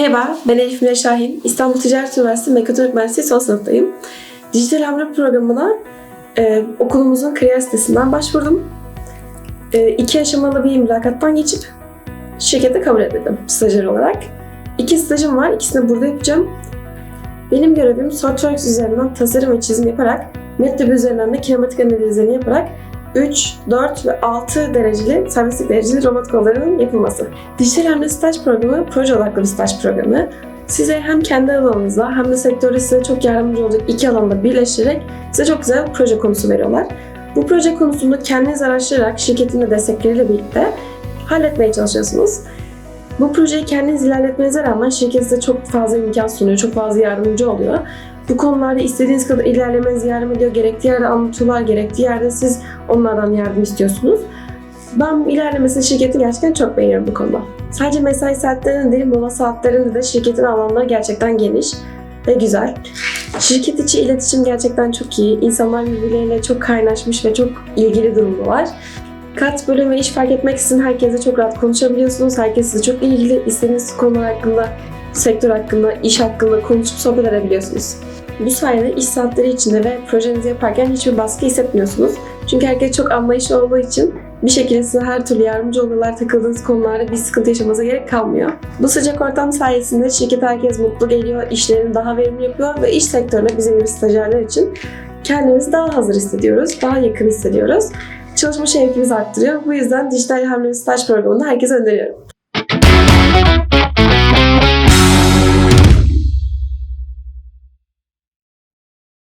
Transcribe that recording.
Merhaba, ben Elif Mine Şahin. İstanbul Ticaret Üniversitesi Mekatronik Mühendisliği son sınıftayım. Dijital Hamle programına e, okulumuzun kariyer sitesinden başvurdum. E, iki aşamalı bir mülakattan geçip şirkete kabul edildim stajyer olarak. İki stajım var, ikisini burada yapacağım. Benim görevim SolidWorks üzerinden tasarım ve çizim yaparak, MATLAB üzerinden de kinematik analizlerini yaparak 3, 4 ve 6 dereceli, serbestlik dereceli robot kollarının yapılması. Dijital Hamle Staj Programı proje odaklı bir staj programı. Size hem kendi alanınızda hem de sektörde size çok yardımcı olacak iki alanda birleştirerek size çok güzel bir proje konusu veriyorlar. Bu proje konusunu kendiniz araştırarak şirketin de destekleriyle birlikte halletmeye çalışıyorsunuz. Bu projeyi kendiniz ilerletmenize rağmen şirket size çok fazla imkan sunuyor, çok fazla yardımcı oluyor. Bu konularda istediğiniz kadar ilerlemenize yardım ediyor. Gerektiği yerde anlatıyorlar, gerektiği yerde siz onlardan yardım istiyorsunuz. Ben ilerlemesini şirketin gerçekten çok beğeniyorum bu konuda. Sadece mesai saatlerinde değil, mola saatlerinde de şirketin alanları gerçekten geniş ve güzel. Şirket içi iletişim gerçekten çok iyi. İnsanlar birbirleriyle çok kaynaşmış ve çok ilgili durumdalar. Kat bölüm ve iş fark etmeksizin herkese çok rahat konuşabiliyorsunuz. Herkes size çok ilgili. İstediğiniz konular hakkında, sektör hakkında, iş hakkında konuşup sohbet edebiliyorsunuz. Bu sayede iş saatleri içinde ve projenizi yaparken hiçbir baskı hissetmiyorsunuz. Çünkü herkes çok anlayışlı olduğu için bir şekilde size her türlü yardımcı oluyorlar. Takıldığınız konularda bir sıkıntı yaşamanıza gerek kalmıyor. Bu sıcak ortam sayesinde şirket herkes mutlu geliyor, işlerini daha verimli yapıyor ve iş sektöründe bizim gibi stajyerler için kendimizi daha hazır hissediyoruz, daha yakın hissediyoruz. Çalışma şevkimizi arttırıyor. Bu yüzden dijital hamle staj programını herkese öneriyorum.